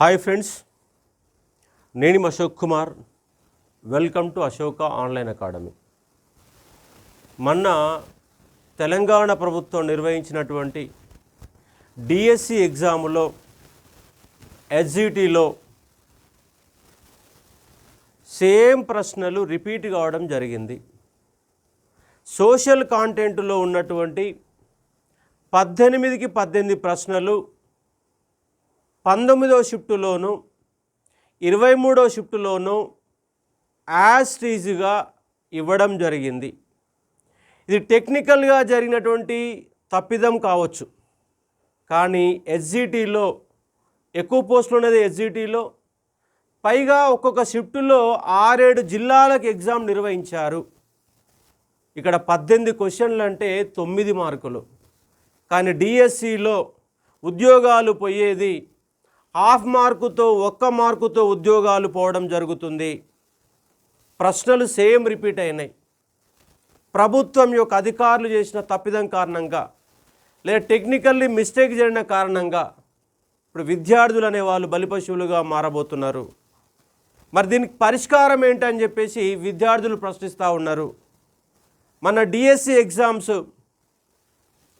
Hi friends నేను Ashok Kumar. Welcome to Ashoka online academy. మొన్న తెలంగాణ ప్రభుత్వం నిర్వహించినటువంటి డిఎస్సి ఎగ్జాములో ఎస్జిటిలో సేమ్ ప్రశ్నలు రిపీట్ కావడం జరిగింది. సోషల్ కాంటెంట్లో ఉన్నటువంటి పద్దెనిమిదికి పద్దెనిమిది ప్రశ్నలు పంతొమ్మిదో షిఫ్టులోను ఇరవై మూడో షిఫ్టులోను యాజ్ ఇవ్వడం జరిగింది. ఇది టెక్నికల్గా జరిగినటువంటి తప్పిదం కావచ్చు. కానీ ఎస్జిటిలో ఎక్కువ పోస్టులు ఉన్నది ఎస్జిటిలో. పైగా ఒక్కొక్క షిఫ్టులో ఆరేడు జిల్లాలకు ఎగ్జామ్ నిర్వహించారు. ఇక్కడ పద్దెనిమిది క్వశ్చన్లు అంటే తొమ్మిది మార్కులు. కానీ డిఎస్సిలో ఉద్యోగాలు పోయేది హాఫ్ మార్కుతో ఒక్క మార్కుతో ఉద్యోగాలు పోవడం జరుగుతుంది. ప్రశ్నలు సేమ్ రిపీట్ అయినాయి. ప్రభుత్వం యొక్క అధికారులు చేసిన తప్పిదం కారణంగా లేదా టెక్నికల్లీ మిస్టేక్ జరిగిన కారణంగా ఇప్పుడు విద్యార్థులు అనే వాళ్ళు బలిపశువులుగా మారబోతున్నారు. మరి దీనికి పరిష్కారం ఏంటని చెప్పేసి విద్యార్థులు ప్రశ్నిస్తూ ఉన్నారు. మన డిఎస్సి ఎగ్జామ్స్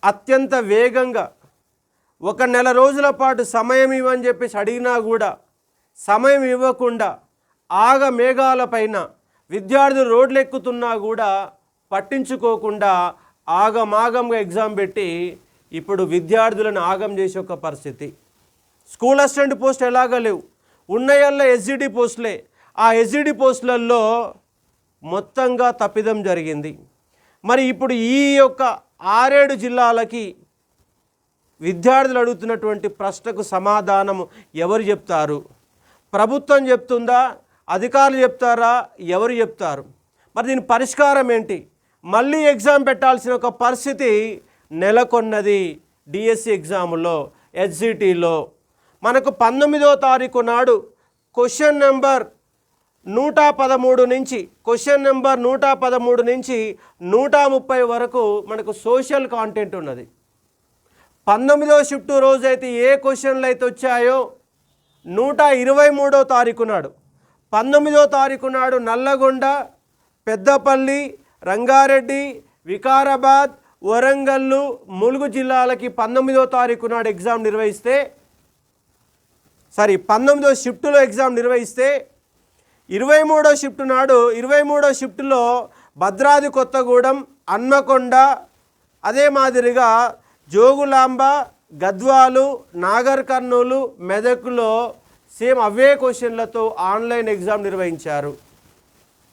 అత్యంత వేగంగా ఒక నెల రోజుల పాటు సమయం ఇవ్వని చెప్పేసి అడిగినా కూడా సమయం ఇవ్వకుండా ఆగ మేఘాల పైన విద్యార్థులు రోడ్లు ఎక్కుతున్నా కూడా పట్టించుకోకుండా ఆగమాగంగా ఎగ్జామ్ పెట్టి ఇప్పుడు విద్యార్థులను ఆగం చేసే ఒక పరిస్థితి. స్కూల్ అసిస్టెంట్ పోస్ట్ ఎలాగ లేవు? ఉన్నయల్ల ఎస్జిడి పోస్టులే. ఆ ఎస్జిడి పోస్టులలో మొత్తంగా తప్పిదం జరిగింది. మరి ఇప్పుడు ఈ యొక్క ఆరేడు జిల్లాలకి విద్యార్థులు అడుగుతున్నటువంటి ప్రశ్నకు సమాధానం ఎవరు చెప్తారు? ప్రభుత్వం చెప్తుందా? అధికారులు చెప్తారా? ఎవరు చెప్తారు? మరి దీని పరిష్కారం ఏంటి? మళ్ళీ ఎగ్జామ్ పెట్టాల్సిన ఒక పరిస్థితి నెలకొన్నది డిఎస్సి ఎగ్జాములో హెచ్జిటిలో మనకు పంతొమ్మిదో తారీఖు నాడు క్వశ్చన్ నెంబర్ నూట పదమూడు నుంచి క్వశ్చన్ నెంబర్ నూట పదమూడు నుంచి నూట ముప్పై వరకు మనకు సోషల్ కాంటెంట్ ఉన్నది. పంతొమ్మిదో షిఫ్ట్ రోజైతే ఏ క్వశ్చన్లు అయితే వచ్చాయో నూట ఇరవై మూడో తారీఖు నాడు. పంతొమ్మిదో తారీఖు నాడు నల్లగొండ పెద్దపల్లి రంగారెడ్డి వికారాబాద్ వరంగల్లు ములుగు జిల్లాలకి పంతొమ్మిదో తారీఖు నాడు ఎగ్జామ్ నిర్వహిస్తే సారీ పంతొమ్మిదో షిఫ్ట్లో ఎగ్జామ్ నిర్వహిస్తే ఇరవై మూడో షిఫ్ట్ నాడు ఇరవై మూడో షిఫ్ట్లో భద్రాది కొత్తగూడెం అన్నకొండ అదే మాదిరిగా జోగులాంబ గద్వాలు నాగర్ కర్నూలు మెదక్లో సేమ్ అవే క్వశ్చన్లతో ఆన్లైన్ ఎగ్జామ్ నిర్వహించారు.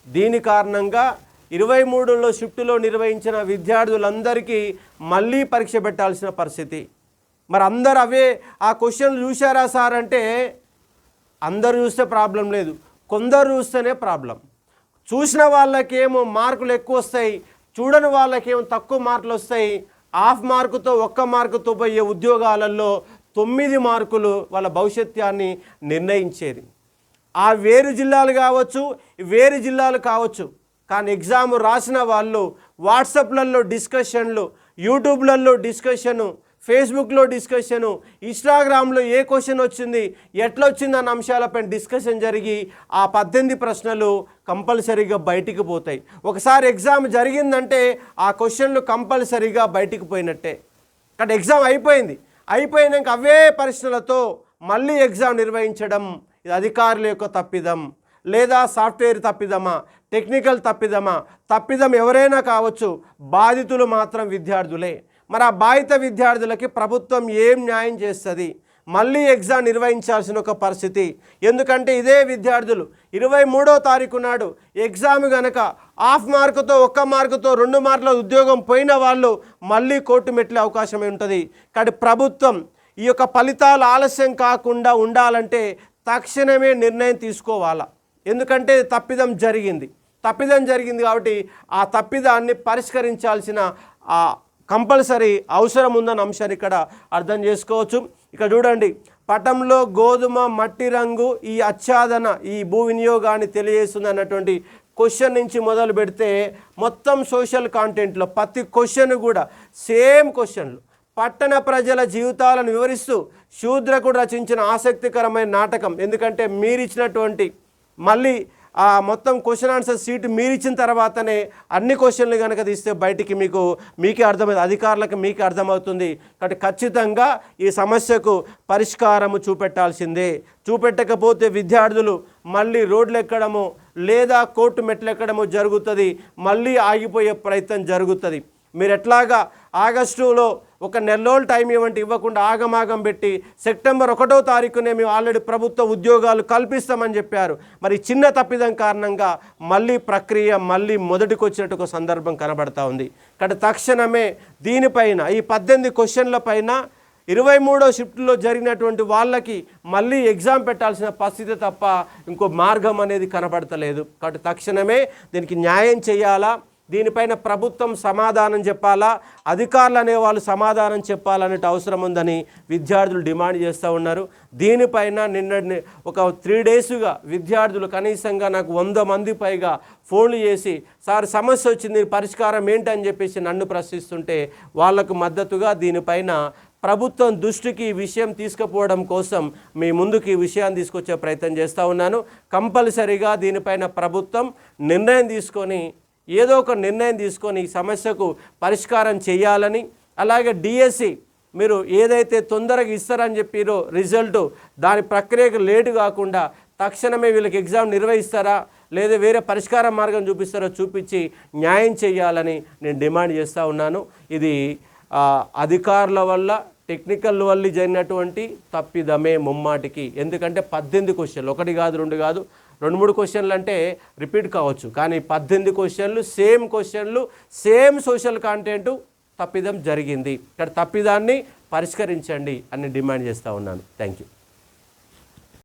దీని కారణంగా ఇరవై మూడులో షిఫ్ట్లో నిర్వహించిన విద్యార్థులందరికీ మళ్ళీ పరీక్ష పెట్టాల్సిన పరిస్థితి. మరి అందరు అవే ఆ క్వశ్చన్లు చూశారా సార్ అంటే అందరు చూస్తే ప్రాబ్లం లేదు. కొందరు చూస్తేనే ప్రాబ్లం. చూసిన వాళ్ళకేమో మార్కులు ఎక్కువ వస్తాయి చూడని వాళ్ళకేమో తక్కువ మార్కులు వస్తాయి హాఫ్ మార్కుతో ఒక్క మార్కుతో పోయే ఉద్యోగాలలో తొమ్మిది మార్కులు వాళ్ళ భవిష్యత్యాన్ని నిర్ణయించేది. ఆ వేరు జిల్లాలు కావచ్చు వేరు జిల్లాలు కావచ్చు కానీ ఎగ్జామ్ రాసిన వాళ్ళు వాట్సాప్లలో డిస్కషన్లు యూట్యూబ్లలో డిస్కషను ఫేస్బుక్లో డిస్కషను ఇన్స్టాగ్రామ్లో ఏ క్వశ్చన్ వచ్చింది ఎట్లా వచ్చింది అన్న అంశాలపై డిస్కషన్ జరిగి ఆ పద్దెనిమిది ప్రశ్నలు కంపల్సరీగా బయటికి పోతాయి. ఒకసారి ఎగ్జామ్ జరిగిందంటే ఆ క్వశ్చన్లు కంపల్సరీగా బయటికి పోయినట్టే. కానీ ఎగ్జామ్ అయిపోయింది. అయిపోయినాక అవే ప్రశ్నలతో మళ్ళీ ఎగ్జామ్ నిర్వహించడం ఇది అధికారుల యొక్క తప్పిదం లేదా సాఫ్ట్వేర్ తప్పిదమా టెక్నికల్ తప్పిదమా తప్పిదం ఎవరైనా కావచ్చు బాధితులు మాత్రం విద్యార్థులే. మరి ఆ బాధిత విద్యార్థులకి ప్రభుత్వం ఏం న్యాయం చేస్తుంది? మళ్ళీ ఎగ్జామ్ నిర్వహించాల్సిన ఒక పరిస్థితి. ఎందుకంటే ఇదే విద్యార్థులు ఇరవై మూడో తారీఖు నాడు ఎగ్జామ్ గనక హాఫ్ మార్కుతో ఒక్క మార్కుతో రెండు మార్కుల ఉద్యోగం పోయిన వాళ్ళు మళ్ళీ కోర్టు మెట్లే అవకాశం ఉంటుంది. కానీ ప్రభుత్వం ఈ యొక్క ఫలితాలు ఆలస్యం కాకుండా ఉండాలంటే తక్షణమే నిర్ణయం తీసుకోవాలా? ఎందుకంటే తప్పిదం జరిగింది. తప్పిదం జరిగింది కాబట్టి ఆ తప్పిదాన్ని పరిష్కరించాల్సిన ఆ కంపల్సరీ అవసరం ఉందన్న అంశాన్ని ఇక్కడ అర్థం చేసుకోవచ్చు. ఇక్కడ చూడండి పటంలో గోధుమ మట్టి రంగు ఈ ఆచ్ఛాదన ఈ భూ వినియోగాన్ని తెలియజేస్తుంది అన్నటువంటి క్వశ్చన్ నుంచి మొదలు పెడితే మొత్తం సోషల్ కాంటెంట్లో ప్రతి క్వశ్చన్ కూడా సేమ్ క్వశ్చన్లు పట్టణ ప్రజల జీవితాలను వివరిస్తూ శూద్రకుడు రచించిన ఆసక్తికరమైన నాటకం. ఎందుకంటే మీరిచ్చినటువంటి మళ్ళీ ఆ మొత్తం క్వశ్చన్ ఆన్సర్ సీట్ మీరు ఇచ్చిన తర్వాతనే అన్ని క్వశ్చన్లు కనుక తీస్తే బయటికి మీకు మీకే అర్థమవుతుంది అధికారులకు మీకే అర్థమవుతుంది. కాబట్టి ఖచ్చితంగా ఈ సమస్యకు పరిష్కారము చూపెట్టాల్సిందే. చూపెట్టకపోతే విద్యార్థులు మళ్ళీ రోడ్లు ఎక్కడము లేదా కోర్టు మెట్లు ఎక్కడము జరుగుతుంది మళ్ళీ ఆగిపోయే ప్రయత్నం జరుగుతుంది. మీరు ఎట్లాగా ఆగస్టులో ఒక నెల టైం ఇవ్వండి ఇవ్వకుండా ఆగమాగం పెట్టి సెప్టెంబర్ ఒకటో తారీఖునే మేము ఆల్రెడీ ప్రభుత్వ ఉద్యోగాలు కల్పిస్తామని చెప్పారు. మరి చిన్న తప్పిదం కారణంగా మళ్ళీ ప్రక్రియ మళ్ళీ మొదటికి వచ్చినట్టు ఒక సందర్భం కనబడతా ఉంది. కాబట్టి తక్షణమే దీనిపైన ఈ పద్దెనిమిది క్వశ్చన్ల పైన ఇరవై మూడో షిఫ్ట్లో జరిగినటువంటి వాళ్ళకి మళ్ళీ ఎగ్జామ్ పెట్టాల్సిన పరిస్థితి తప్ప ఇంకో మార్గం అనేది కనబడతలేదు. కాబట్టి తక్షణమే దీనికి న్యాయం చేయాలా? దీనిపైన ప్రభుత్వం సమాధానం చెప్పాలా? అధికారులు అనే వాళ్ళు సమాధానం చెప్పాలనే అవసరం ఉందని విద్యార్థులు డిమాండ్ చేస్తూ ఉన్నారు. దీనిపైన నిన్న ఒక త్రీ డేస్గా విద్యార్థులు కనీసంగా నాకు వంద మంది పైగా ఫోన్లు చేసి సార్ సమస్య వచ్చింది పరిష్కారం ఏంటని చెప్పేసి నన్ను ప్రశ్నిస్తుంటే వాళ్ళకు మద్దతుగా దీనిపైన ప్రభుత్వం దృష్టికి ఈ విషయం తీసుకుపోవడం కోసం మీ ముందుకు ఈ విషయాన్ని తీసుకొచ్చే ప్రయత్నం చేస్తూ ఉన్నాను. కంపల్సరీగా దీనిపైన ప్రభుత్వం నిర్ణయం తీసుకొని ఏదో ఒక నిర్ణయం తీసుకొని ఈ సమస్యకు పరిష్కారం చేయాలని అలాగే డిఎస్సి మీరు ఏదైతే తొందరగా ఇస్తారని చెప్పిరో రిజల్ట్ దాని ప్రక్రియకు లేటు కాకుండా తక్షణమే వీళ్ళకి ఎగ్జామ్ నిర్వహిస్తారా లేదా వేరే పరిష్కార మార్గం చూపిస్తారో చూపించి న్యాయం చేయాలని నేను డిమాండ్ చేస్తూ ఉన్నాను. ఇది అధికారుల వల్ల టెక్నికల్ వల్ల జరిగినటువంటి తప్పిదమే ముమ్మాటికి. ఎందుకంటే పద్దెనిమిది క్వశ్చన్లు ఒకటి కాదు రెండు కాదు రెండు మూడు క్వశ్చన్లు అంటే రిపీట్ కావచ్చు. కానీ పద్దెనిమిది క్వశ్చన్లు సేమ్ క్వశ్చన్లు సేమ్ సోషల్ కాంటెంట్ తప్పిదం జరిగింది. ఇక్కడ తప్పిదాన్ని పరిష్కరించండి అని డిమాండ్ చేస్తూ ఉన్నాను. Thank you